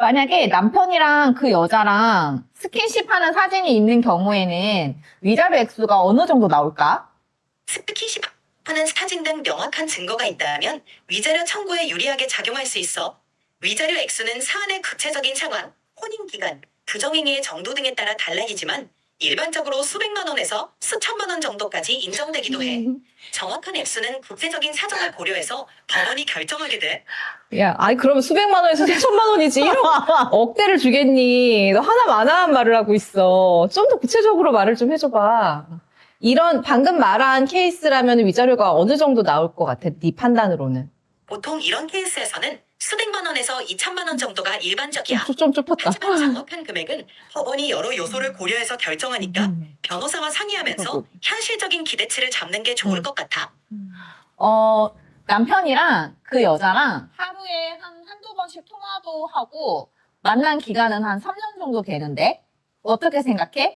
만약에 남편이랑 그 여자랑 스킨십 하는 사진이 있는 경우에는 위자료 액수가 어느 정도 나올까? 스킨십 하는 사진 등 명확한 증거가 있다면 위자료 청구에 유리하게 작용할 수 있어 위자료 액수는 사안의 구체적인 상황, 혼인 기간, 부정행위의 정도 등에 따라 달라지지만 일반적으로 수백만 원에서 수천만 원 정도까지 인정되기도 해. 정확한 액수는 국제적인 사정을 고려해서 법원이 결정하게 돼. 야, 아니 그러면 수백만 원에서 수천만 원이지. 1억 억대를 주겠니? 너 하나 마나한 말을 하고 있어. 좀 더 구체적으로 말을 좀 해줘봐. 이런 방금 말한 케이스라면 위자료가 어느 정도 나올 것 같아? 네 판단으로는. 보통 이런 케이스에서는 수백만 원에서 이천만 원 정도가 일반적이야. 좀, 좀 좁혔다. 하지만 정확한 금액은 법원이 여러 요소를 고려해서 결정하니까 변호사와 상의하면서 현실적인 기대치를 잡는 게 좋을 것 같아. 어, 남편이랑 그 여자랑 하루에 한 한두 번씩 통화도 하고 만난 기간은 한 3년 정도 되는데 어떻게 생각해?